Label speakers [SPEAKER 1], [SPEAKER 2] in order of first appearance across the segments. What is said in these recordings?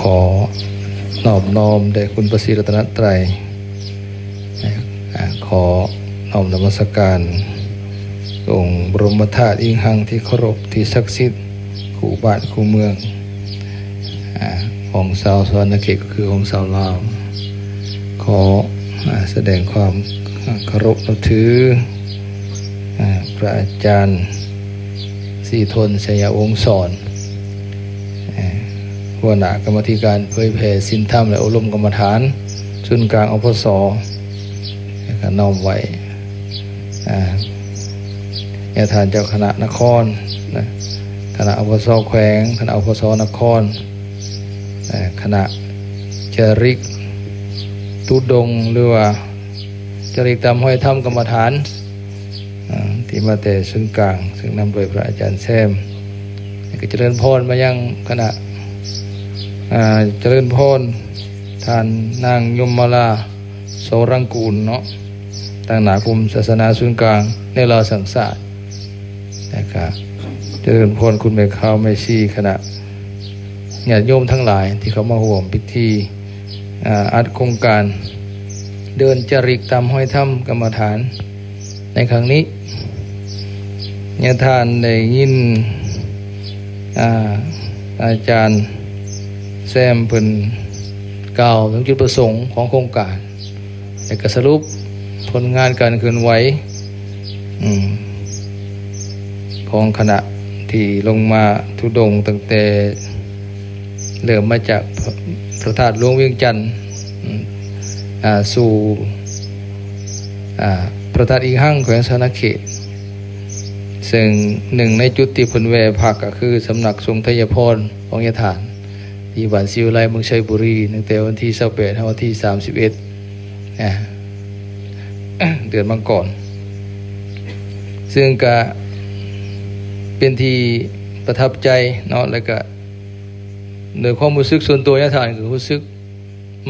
[SPEAKER 1] ขอนอบน้อมแด่คุณประสิรัตนตรัยอ่าขอนอมนมัสการองค์บรมธาตุอิงหังที่เคารพที่ศักดิ์สิทธิ์คู่บ้านคู่เมืองอาของชาวสวรรณเขตก็คือของชาวลาวขออแสดงความเคารพนับถืออาพระอาจารย์สีทนชัยวงศ์สอน วหนากรรมธิการเผยแผ่สินธรรมและอบรมกรรมฐานศูนกลางอพสก็น้อมไว้อ่าญาทานเจ้าคณะนครนะคณะอพสแขวง คณะอพสนคร คณะจริกตุดงหรือว่าจริกตามห้อยถ้ำกรรมฐานอ่าที่มาแต่ซึ่งกลาง ซึ่งนำโดยพระอาจารย์แซมก็เจริญพรมายังคณะ เจริญพรท่านนางยมมาลาโสรังกูลเนาะต่างหนาคุมศาสนาศูนย์กลางในเราสังสารนะครับเจริญพรคุณแม่ข้าวแม่ชีคณะญาติโยมทั้งหลายที่เขามาห่วมพิธีอัดโครงการ เดินจริกตามห้อยถ้ำกรรมฐาน ในครั้งนี้ญาติทานได้ยินอาอาจารย์ ซมเพิ่นกล่าวถึงจุดประสงค์ของโครงการแต่ก็สรุปผลงานการเคลื่อนไหวอของคณะที่ลงมาทุดงตั้งแต่เริ่มมาจากพระธาตุหลวงเวียงจันทร์สู่พระธาตุอีหั่งแขวงสนเขตซึ่งหนึ่งในจุดที่เพนแวพักก็คือสำนักทรงทยพรของยฐาน ที่บ้านซิวไลเมืองชัยบุรีตั้งแต่วันที่28ถึงวันที่31อ่าเดือนมังกรซึ่งก็เป็นที่ประทับใจเนาะแล้วก็โดยความรู้สึกส่วนตัวยะทานคือรู้สึก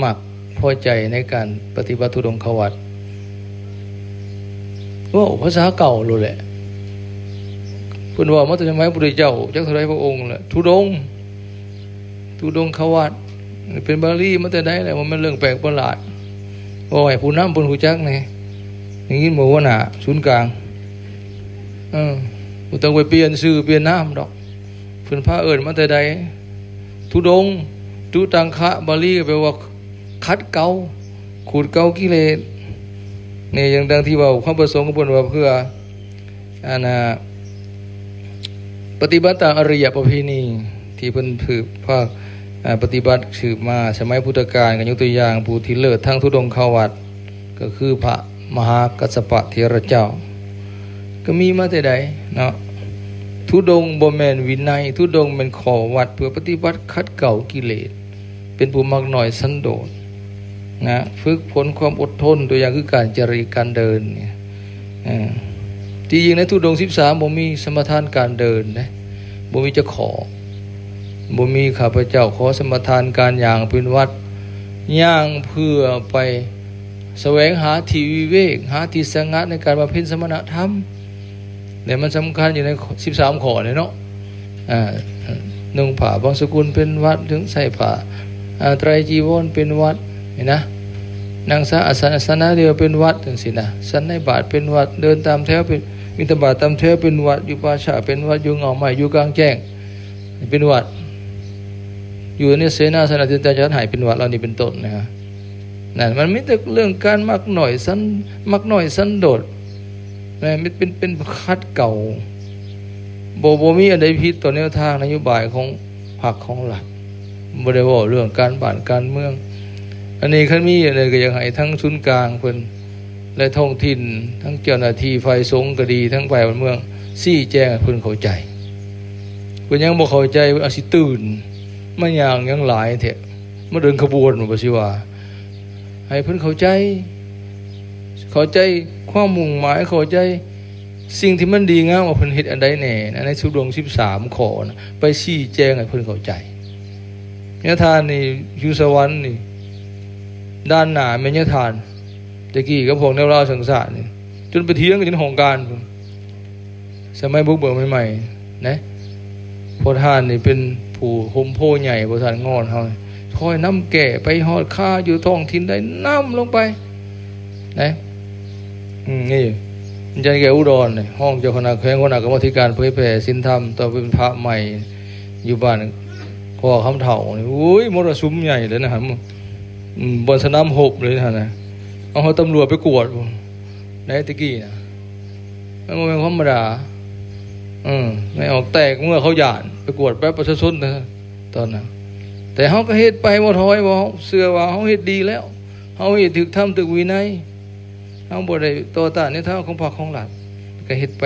[SPEAKER 1] มักพอใจในการปฏิบัติธุดงค์ขวัตว่าภาษาเก่าเลยแหละเพิ่นว่ามาแต่สมัยพระพุทธเจ้าจักเท่าไรพระองค์แหละธุดง ค์ธุดงขวัตเป็นบาลีมาแต่ได้แหละมันเป็นเรื่องแปลกประหลาดว่าให้ผู้นำเพิ่นฮู้จักไงอย่างนี้บอกว่าหนาศูนย์กลางเออต้องไปเปลี่ยนชื่อเปลี่ยนนามดอกเพิ่นพาเอิ้นมาแต่ใดทุดงทุตังคะบาลีแปลว่าคัดเกาขูดเกากิเลสนี่อย่างดังที่ว่าความประสงค์ของเพิ่นว่าเพื่ออานาปฏิบัติตามอริยประเพณี ที่เพิ่นถือภาคปฏิบัติสืบมาสมัยพุทธกาลกันยกตัวอย่างผู้ที่เลิศทั้งทุดงค์เข้าวัดก็คือพระมหากัสปะเทระเจ้า ก็มีมาแต่ใดเนาะทุดงบ่แมนวินัย ทุดงเป็นขอวัดเพื่อปฏิบัติคัดเก่ากิเลส เป็นผู้มักหน่อยสันโดษนะฝึกฝนความอดทนตัวอย่างคือการจริการเดินเนี่ยอ่าที่จริงในทุดงสิบสามบ่มีสมทานการเดินนะบ่มีจะขอ บ่มีข้าพเจ้าขอสมทานการอย่างเป็นวัดย่างเพื่อไปแสวงหาทีวิเวก หาทีสงัดในการบำเพ็ญสมณธรรมเนี่ยมันสำคัญอยู่ในสิบสามข้อเลยเนาะอ่านุ่งผ้าบางสกุลเป็นวัดถึงใส่ผ้าอ่าไตรจีวรเป็นวัดเห็นนะนางสาอาสนะสนะเดียวเป็นวัดถึงสินะสันในบาทเป็นวัดเดินตามแถวเป็นมิตรบาทตามแถวเป็นวัดอยู่ป่าชาเป็นวัดอยู่เงาใหม่อยู่กลางแจ้งเป็นวัด อยู่ในเสนาสนะจินตาจันหายเป็นวัดเหล่านี้เป็นต้นนะฮะนั่นมันไม่แต่เรื่องการมักหน่อยสันมักหน่อยสันโดษแม่เป็นเป็นเป็นคัดเก่าโบโบมีอะไรพิษต่อแนวทางนโยบายของพรรคของหลักบริวารเรื่องการบ้านการเมือง อันนี้ขันมีอะไรก็ยังให้ทั้งศูนกลางเพิ่นและท้องถิ่นทั้งเจ้าหน้าที่ไฟสงก็ดีทั้งฝ่ายบ้านเมือง ซี่แจ้งเพิ่นเข้าใจเพิ่นยังบ่เข้าใจว่าอาสิตื่น มาอย่างยังหลายเถอะมาเดินขบวนบ่สิว่า ให้เพิ่นเข้าใจ เข้าใจความมุ่งหมายเข้าใจสิ่งที่มันดีงามว่าเพิ่นเฮ็ดอันใดแน่นะในสุดวง13ข้อนะไปชี้แจงให้เพิ่นเข้าใจเนี่ยทานนี่อยู่สวรรค์นี่ ด้านหน้าแม่นยทานตะกี้กับพวกแนวราสังสารนี่จนไปเถียงกันจนหองการพุ่นสมัยบุกเบิกใหม่ๆนะพอทานนี่เป็น ผู้ห่มโพใหญ่บ่ทันงอนเฮาคอยน้ำแก่ไปฮอดค่าอยู่ท้องถิ่นได้น้ำลงไปนะนี่ใจแกอุดรเนี่ยห้องเจ้าคณะแขวงคณะกรรมธิการเผยแผ่ศีลธรรมตอนเป็นพระใหม่อยู่บ้านพอคำเถ่าอุ้ยมรสุมใหญ่เลยนะฮะอืมบนสนามหบเลยนะนะเอาตำรวจไปกวดในตะกี้นะมันเป็นธรรมดาอืมไม่ออกแตกเมื่อเขาหยาด ไปกวดแป๊บประชาชนนะตอนนั้นแต่เขาก็เฮ็ดไปบ่ถอยบ่เสือว่าเขาเฮ็ดดีแล้วเขาเฮ็ดถึกทำถึกวินัยเขาบ่ได้ต่อต้านในท่าของพรรคของหลักก็เฮ็ดไป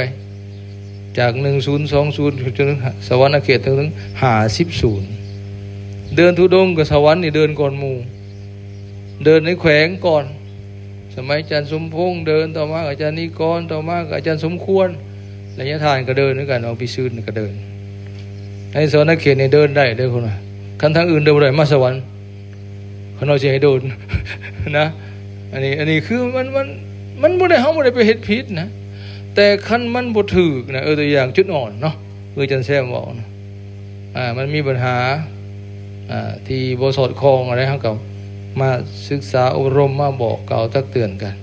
[SPEAKER 1] จากหนึ่งศูนย์สองศูนย์จนถึงสวรรค์เขตจนถึงหาสิบศูนย์เดินทุดงกับสวรรค์นี่เดินก่อนมูเดินในแขวงก่อน สมัยอาจารย์สมพงษ์เดินต่อมาอาจารย์นิกรต่อมาอาจารย์สมควรระยะทางก็เดินด้วยกันเอาไปซื้อก็เดิน ในสวรรค์เขตนี่เดินได้เด้อคนนะคันทางอื่นเดินได้มาสวรรค์เขาเอาใจให้เดินนะ อันนี้อันนี้คือมันมันมันบ่ได้เฮาบ่ได้ไปเฮ็ดผิดนะ แต่คันมันบ่ถูกนะเออตัวอย่างจุดอ่อนเนาะคืออจันแซมบอกนะอ่ามันมีปัญหาอ่าที่บ่สอดคล้องอะไรเฮาก็มาศึกษาอบรมมาบอกกล่าวตักเตือนกัน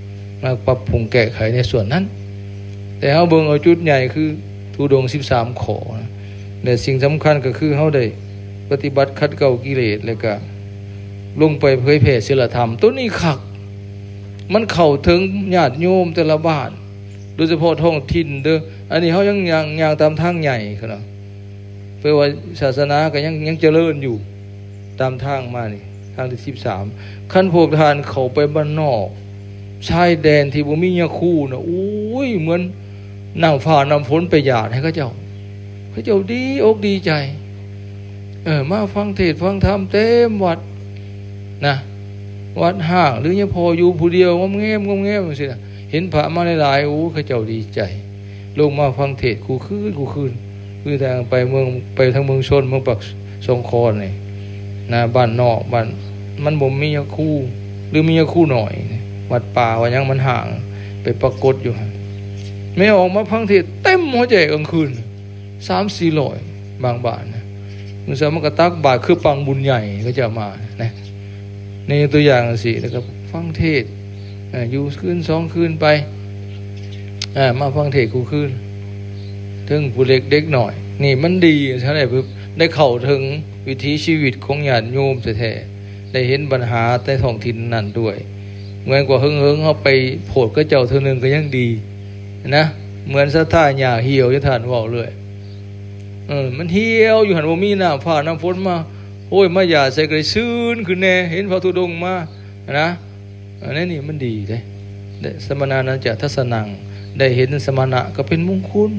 [SPEAKER 1] มาปรับปรุงแก้ไขในส่วนนั้น แต่เฮาเบิ่งเอาจุดใหญ่คือทุดงค์13ขอนะ และสิ่งสำคัญก็คือเฮาได้ปฏิบัติขัดเกลากิเลสแล้วก็ลงไปเผยแผ่ศีลธรรม ตัวนี้คัก มันเข้าถึงญาติโยมแต่ละบ้านโดยเฉพาะท้องถิ่นเด้ออันนี้เขายังยังยังตามทางใหญ่ขนาดเพื่อว่าศาสนาก็ยังยังเจริญอยู่ตามทางมานี่ทางที่สิบสามขั้นพวกทานเขาไปบ้านนอกชายแดนที่บ่มียาคู่นะอุ้ยเหมือนนั่งฝ่านำฝนไปหยาดให้เขาเจ้า เขาเจ้าดีอกดีใจ เออ มาฟังเทศฟังธรรมเต็มวัดนะวัดห้างหรือยังพออยู่ผู้เดียวงมแงมงมแงมสินะเห็นพระมาหลายๆโอ้เขาเจ้าดีใจ ลงมาฟังเทศกูคืนกูคืนคือทางไปเมืองไปทางเมืองชนเมืองปักสงคอนนี่นะบ้านนอกบ้านมันบ่มียาคู่ หรือมียาคู่หน่อย วัดป่าว่ายังมันห่าง ไปปรากฏอยู่ไม่ออกมาฟังเทศเต็มหัวใจกลางคืน สามสี่ร้อยบางบานนะมึงสามารถกระตักบาทคือปังบุญใหญ่ก็จะมานะในตัวอย่างสิแล้วก็ฟังเทศอ่าอยู่คืนสองคืนไปอ่ามาฟังเทศกูคืนถึงผู้เล็กเด็กหน่อย นี่มันดีใช่ไหมปุ๊บได้เข้าถึงวิถีชีวิตของญาติโยมแท้ๆได้เห็นปัญหาในท้องถิ่นนั่นด้วยเหมือนกว่าเฮิงเฮิงๆเขาไปโผดก็เจ้าเท่านึงก็ยังดีนะเหมือนสะท่าหญ้าเหี่ยวจะทานบอกเลย เออมันเหี่ยวอยู่หันว่ามีน้ำฟ้าน้ำฝนมาโอ้ยมาหยาใส่กระซื้นขึ้นแน่เห็นพระธุดงค์มานะอันนี้นี่มันดีเลยได้สมณานันจะทัศนังได้เห็นสมณะก็เป็นมงคล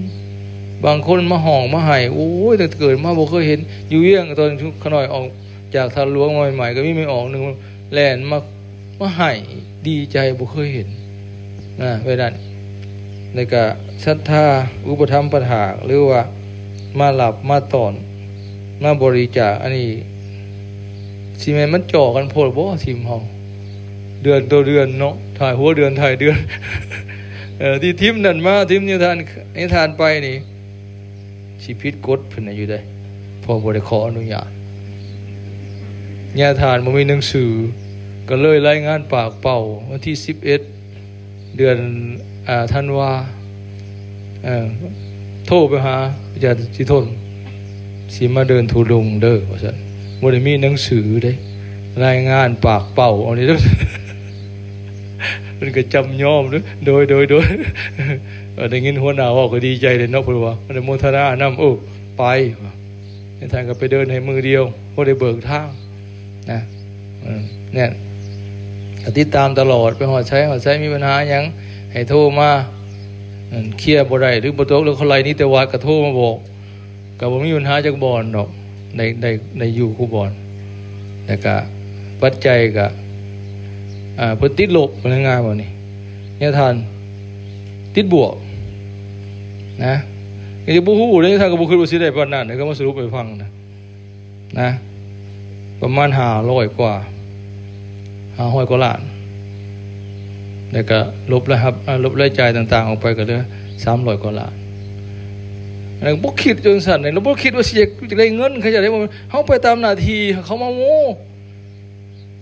[SPEAKER 1] บางคนมาห่องมาไห้โอ้ยแต่เกิดมาบ่เคยเห็นอยู่เยี่ยงตอนขน่อยออกจากทานหลวงใหม่ๆก็มีไม่ออกหนึ่งแล่นมามาไห้ดีใจบ่เคยเห็นนะเวลาในกะศรัทธาอุปธรรมปัญหาหรือว่า มาหลับมาตอน มาบริจาคอันนี้สิแม่นมันจ่อกันโพดบ่ทีมเฮาเดือนตัวเดือนเนาะถ่ายหัวเดือนถ่ายเดือนเออที่ทิมนั่นมาทิมนิทานนิทานไปนี่ชีพิตกดเพิ่นน่ะอยู่ได้พอบ่ได้ขออนุญาตนิทานบ่มีหนังสือ ก็เลยรายงานปากเป่าวันที่11เดือนอ่าธันวาเออ โทรไปหาอาจารย์สิทนสิมาเดินทุดงเด้อว่าซั่นบ่ได้มีหนังสือเด้ รายงานปากเป่าเอานี้ด้วยมันก็จำยอมด้วยโดยโดยโดยออได้ยินหัวหน้าว่าก็ดีใจเลยเนาะพราะว่ามันได้โมทนานำโอ้ไปว่ะในทางก็ไปเดินให้มือเดียวพอได้เบิกทางนะเนี่ยติดตามตลอดไปหอดใช้หอดใช้มีปัญหาหยังให้โทรมา เคลียร์บ่ได้หรือบ่ตกหรือเขาไล่นี่แต่วัดก็โทรมาบอกก็บ่มีปัญหาจากบ่อนดอกในในในอยู่คู่บ่อนแล้วก็ปัจจัยก็อ่าเพิ่นติดลบพนักงานบ่นี่เนี่ยทานติดบวก นะก็จะบ่ฮู้เลยท่านก็บ่คิดว่าสิได้ปานนั้นเดี๋ยวก็มาสรุปให้ฟังนะนะ ประมาณ500กว่า500กว่าล้าน แล้วก็ลบรายรับลบรายจ่ายต่าง ๆ ออกไปก็เหลือ300กว่าล้านอันนั้นบ่คิดจนสั่นเลยแล้วบ่คิดว่าเสิจะได้เงินเขาจะได้บ่เฮาไปตามหน้าที่เขามาโม้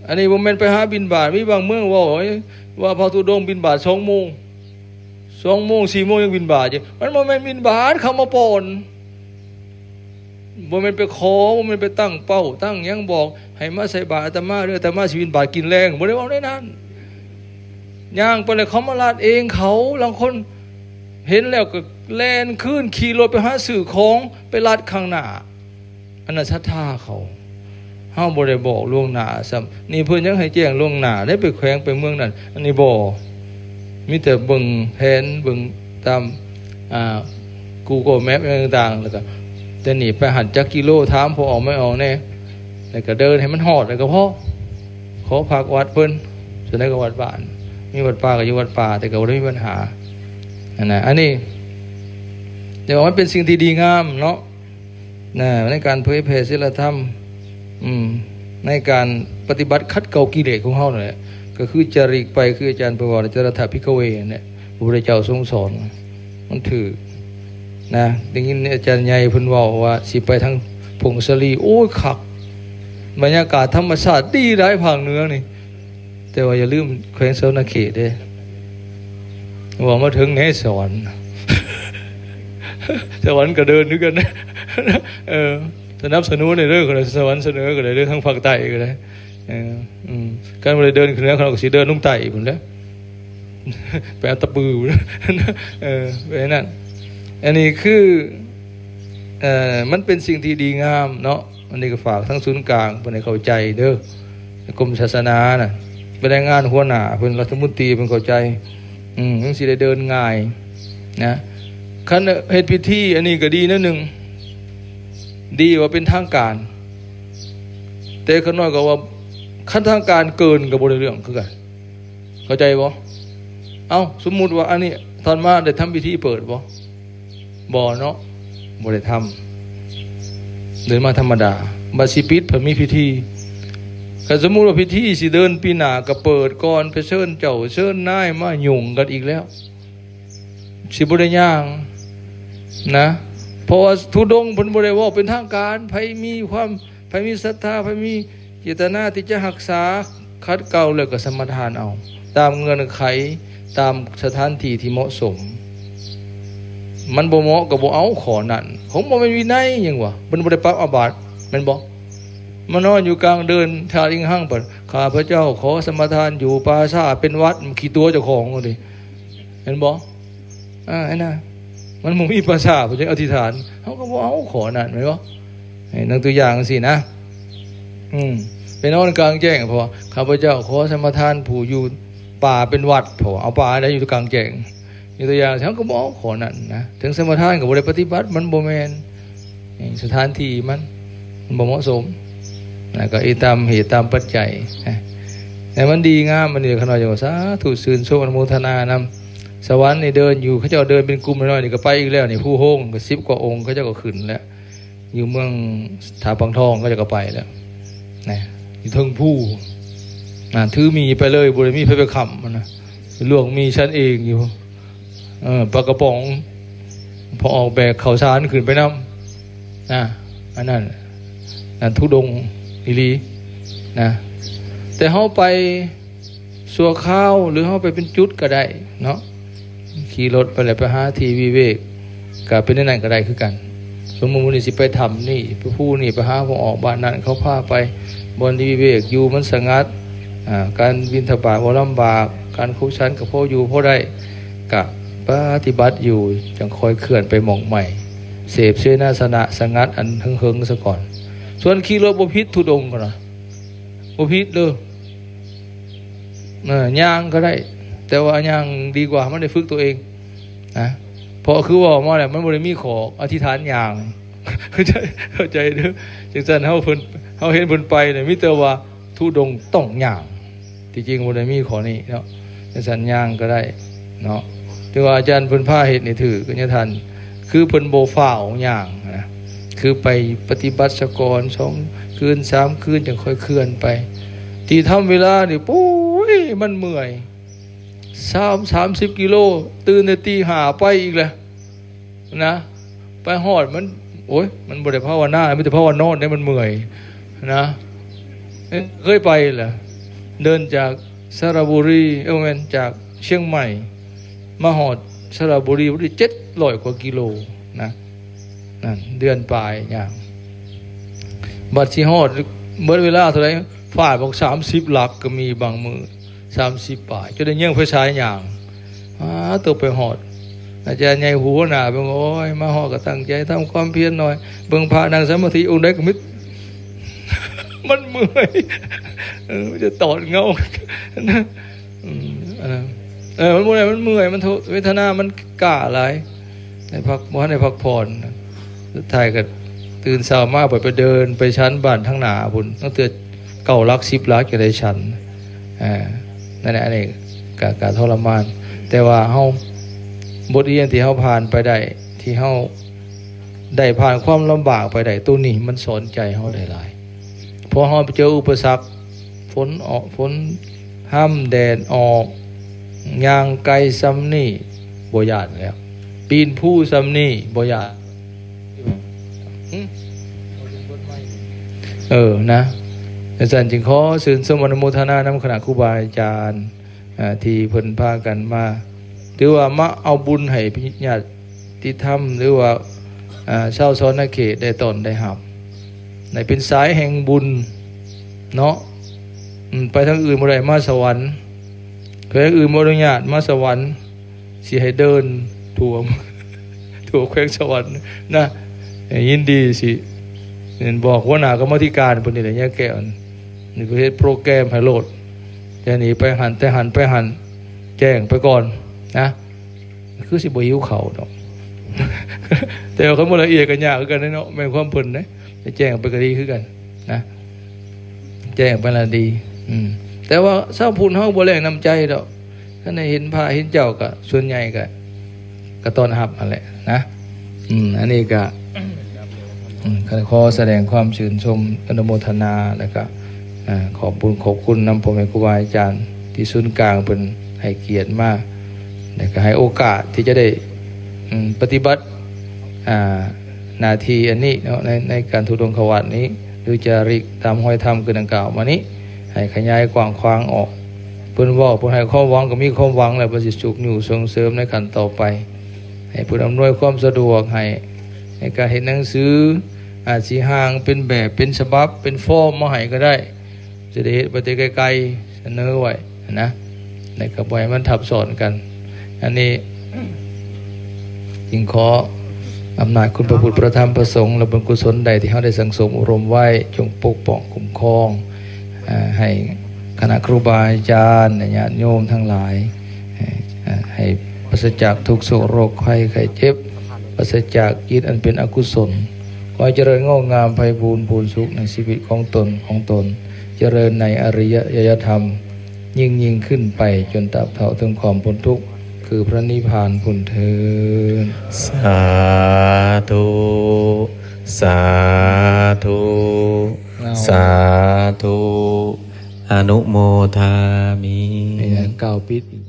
[SPEAKER 1] อันนี้บ่แม่นไปหาบินบาทมีบางเมืองว่าว่าพระธุดงบินบาท2โมง2โมง4โมงยังบินบาทอยู่มันบ่แม่นบินบาทเขามาป่นบ่แม่นไปขอบ่แม่นไปตั้งเป้า ตั้งยังบอก ให้มาใส่บาตรอาตมาเด้ออาตมาสิบินบาทกินแรงบ่ได้ว้าได้นั้น ย่างไปเลยเขามาลาดเองเขาบางคนเห็นแล้วก็แล่นขึ้นขี่รถไปหาสื่อของไปลัดข้างหน้าอันนั้นศรัทธาเขาเฮาบ่ได้บอกล่วงหน้าซ้ำนี่เพิ่นยังให้แจ้งล่วงหน้าได้ไปแขวงไปเมืองนั้นอันนี้บ่มีแต่เบิ่งแผนเบิ่งตามอ่า Google Map อะไรต่างๆแล้วก็แต่นี่ไปหันจักกิโลถามพอออกไม่ออกแน่แล้วก็เดินให้มันฮอดแล้วก็พอขอพักวัดเพิ่นส่วนนั้นก็วัดบ้าน มีวัดป่าก็อยู่วัดป่าแต่ก็ได้มีปัญหาอันนะอันนี้เดี๋ยวมันเป็นสิ่งที่ดีงามเนาะนะในการเผยแผ่ศีลธรรมอืมในการปฏิบัติคัดเกากิเลสของเฮาเนั่นแหละก็คือจริกไปคืออาจารย์ประวัติจารถาพิกเวเนี่ยพระพุทธเจ้าทรงสอนมันถือนะดังนี้อาจารย์ใหญ่พิ่นว้าว่าสิไปทางพงศลีโอ้ยคัก บรรยากาศธรรมชาติดีหลายภาคเหนือนี่ แต่ว่าอย่าลืมแขวงเสนาเขตด้ว่ามาถึงในสวรรค์สวรรค์ก็เดินด้วยกันนะเออสนับสนุนในเรื่องของสวรรค์เสนอก็เลยเรื่องทั้งภาคใต้ก็เลยอออืมการไปเดินขึ้นแล้วเราก็สิเดินลุ่งไต่ผมแล้วไปเอาตะปือเออไปนั่นอันนี้คือเอ่อมันเป็นสิ่งที่ดีงามเนาะอันนี้ก็ฝากทั้งศูนย์กลางเพื่อนให้เข้าใจเด้อกรมศาสนาน่ะ ป็นแรงงานหัวหน้าเพื่นรัฐมนตรีเป็นเข้าใจ อืมทั้งสิได้เดินง่าย นะคันเฮ็ดพิธีอันนี้ก็ดีนะหนึ่งดีว่าเป็นทางการ แต่ขน้อยก็ว่าขั้นทางการเกินกับบริเรื่องคือกันเข้าใจบ่เอ้าสมมุติว่า อันนี้ตอนมาได้ทำพิธีเปิดบ่บ่เนาะบ่ได้ทำเดินมาธรรมดาบัดสิปิดเพิ่นมีพิธี ก็สมมุติว่าพิธีสิเดินปีหนาก็เปิดก่อนไปเชิญเจ้าเชิญนายมาหยุ่งกันอีกแล้ว สิบ่ได้ย่างนะเพราะว่าทุดงค์พิ่นบ่ได้ว่าเป็นทางการไผมีความไผมีศรัทธาไผมีเจตนาที่จะรักษาคัดเกลาแล้วก็สมทานเอา ตามเงื่อนไขตามสถานที่ที่เหมาะสม มันบ่เหมาะก็บ่เอาขอนั่นของบ่แม่นวินัยยังวะมันบ่ได้ปรับอาบัติม่นบ่ มานอนอยู่กลางเดินทาลิงห้างปิดข้าพระเจ้าขอสมทานอยู่ปราสาทเป็นวัดขี้ตัวเจ้าของเอาดิเห็นบ่อ่าไอ้น่ะมันมึงมีภาษาผมจะอธิษฐานเขาก็บอกเอาขอนั่นไหมวะให้นังตัวอย่างสินะ อืมไปนอนกลางแจ้งพอข้าพเจ้าขอสมทานผู้อยู่ป่าเป็นวัดพอเอาป่าได้อยู่กลางแจ้งมีตัวอย่างเขาก็บอกเอาขอนั่นนะถึงสมทานกับบริปฏิบัติมันโบแมนสถานที่มันมันบ่เหมาะสม นะก็อีตามเหตุตามปัจจัยนะแต่มันดีงามมันนี่ขนาดอย่างสาธุสื่นโชคอนุโมทนานำสวรรค์นี่เดินอยู่เขาเจ้าเดินเป็นกลุ่มน้อยๆนี่ก็ไปอีกแล้วนี่ผู้โฮงก็สิบกว่าองค์เขาเจ้าก็ขึ้นแล้ว อยู่เมืองถาปังทองก็จะก็ไปแล้วนะอยู่เทิงผู้นะถือมีไปเลยบุรีมีไปไปขำมันนะหลวงมีชั้นเองอยู่เออปลากระป๋อง พอออกแบกเขาสารขึ้นไปน้ำนะอันนั้นนั่นทุดง อีลีนะแต่เขาไปสัวข้าวหรือเขาไปเป็นจุดก็ได้เนาะขี่รถไปเลยไปหาทีวีเวกกับเป็นนั่นก็ได้คือกัน สมมตินนี้สิไปทำนี่ไปผู้นี่ไปหาผมออกบ้านนั่นเขาพาไปบนทีวีเวกอยู่มันสงัดอ่าการบินทบาทว่าลำบาก การคุชันกับพ่ออยู่พ่อได้กับปฏิบัติอยู่จังคอยเคลื่อนไปมองใหม่ เสพเสนาสนะสงัดอันเฮิงๆซะก่อน ส่วนขี่รถบพิษทุดงก็นะบพิษเด้อเออย่างก็ได้ แต่ว่าย่างดีกว่ามันได้ฝึกตัวเองนะเพราะคือว่ามาแล้วมันบริมีขออธิษฐานย่างเข้าใจเข้าใจเด้อจังสันเฮาเพิ่นเฮาเห็นเพิ่นไปเนี่ยมิแต่ว่าทุดงต้องย่างที่จริงบ่ได้มีขอนี้เนาะจังสันย่างก็ได้เนาะแต่ว่าอาจารย์เพิ่นพาเฮ็ดนี่ถือก็จะทันคือเพิ่นบ่ฟ้าวย่างนะ คือไปปฏิบัติสกรสองคืนสามคืนจังค่อยเคลื่อนไป ที่ทำเวลาเนี่ปุ้ยมันเมื่อยสามสามสิบกิโล ตื่นในตีหาไปอีกแล้วนะ ไปหอดมัน โอ้ยมันบริภาวนาไม่แต่ภาวนอนเนี่ยมันเมื่อยนะเคยไปเหรอเดินจากสระบุรีเออแมนจากเชียงใหม่ มาหอดสระบุรีบุรีเจ็ดร้อยกว่ากิโลนะ นั่นเดือนปลายอย่างบัดที่หอดเมื่อเวลาเท่าไรฝ่ายบอกสามสิบหลักก็มีบางมือสามสิบป่ายจะได้เยี่ยงไฟฉายอย่างอาตัวไปหอด อาจารย์ใหญ่หัวหนาเบิ่งโอ้ยมาหอก็ตั้งใจทำความเพียรหน่อยเบิ่งพระนางสมาธิองค์ใดก็มิดมันเมื่อยจะตอดเงานะอืมอันนั้นเออมันเมื่อยมันเมื่อยมันทุเวทนามันกล้าหลายในพักบ่ในพักผ่อน สุดท้ายก็ตื่นเช้ามากไปไปเดินไปชั้นบ้านทั้งหนาพุ่นตั้งแต่เก่าลักสิบลักจะได้ชั้นอ่านั่นแหละอันนี้กาการทรมาน แต่ว่าเฮาบทเรียนที่เขาผ่านไปได้ที่เขาได้ผ่านความลำบากไปได้ตัวนี้มันสอนใจเขาได้หลายพอเขาไปเจออุปสรรคฝนออกฝนห้ามแดดออกยางไกลซ้ำนี่บ่ยานแล้ว ปีนผู้ซ้ำนี่บ่ยาน เออนะอาจารย์จึงขอสื่นสมอนุโมทนานำคณะครูบาอาจารย์ที่เพิ่นพากันมาหรือว่ามาเอาบุญให้พิญาติที่ทำหรือว่าอ่าซ้อนนาเขตได้ตนได้หับในเป็นสายแห่งบุญเนาะไปทางอื่นบ่ได้มาสวรรค์เคยอื่นบ่อนุญาตมาสวรรค์สิให้เดินทั่วทั่วแขวงสวรรค์นะ ยินดีสิเห็นบอกว่าหน้ากรรมธิการพุ่นนี่แหละแยกแก้วนี่ก็เฮ็ดโปรแกรมให้โลดแต่หนีไปหันแต่หันไปหันแจ้งไปก่อนนะคือสิบหิวเขาเดอกแต่ว่าเขาบ่ละเอียดกันยากกันเนาะแม่นความเพิ่นเด้ไปแจ้งไปก็ดีคือกัน นะ แจ้งไปละดี อืม แต่ว่าเศร้าพูนเฮาบ่แรงน้ำใจดอกถ้าในเห็นพระเห็นเจ้าก็ส่วนใหญ่ก็ก็ต้อนรับนั่นแหละนะ อืม อันนี้ก็ ขอแสดงความชื่นชมอนุโมทนาแล้วก็ขอบุญขอบคุณนำพ่อแม่ครูบาอาจารย์ที่ศูนย์กลางเป็นให้เกียรติมากแล้วก็ให้โอกาสที่จะได้ปฏิบัตินาทีอันนี้ในในการทุดงขวัตนี้หรือจาริกตามห้อยธรรมคือดังกล่าวมานี้ ให้ขยายกว้างขวางออกเพิ่นว่าเพิ่นให้ความหวังก็มีความหวังแล้วประสิทธิ์สุขอยู่ส่งเสริมในขั้นต่อไป ให้เพิ่นอำนวยความสะดวกให้ในการเห็นหนังสือ อาจสีห่างเป็นแบบเป็นฉบับเป็นฟอร์มมาให้ก็ได้ จะได้เห็นไปไกลๆเสนอไว้นะในกระบวยมันทับซ้อนกัน อันนี้จึงขออำนาจคุณพระพุทธพระธรรมพระสงฆ์และบุญกุศลใดที่เขาได้สังสมอบรมไว้จงปกป้องคุ้มครองอให้คณะครูบาอาจารย์ญาติโยมทั้งหลาย ให้ปราศจากทุกโศกโรคไข้ไข้เจ็บปราศจากกิจอันเป็นอกุศล ขอให้เจริญงอกงามไพบูรณ์พูนสุขในชีวิตของตนของตน เจริญในอริยธรรม ยิ่งยิ่งขึ้นไปจนตราบเท่าถึงความพ้นทุกข์คือพระนิพพานพุนเทิน
[SPEAKER 2] สาธุ สาธุ สาธุ อนุโมทามิ
[SPEAKER 1] นี่นะก้าวปิดอีก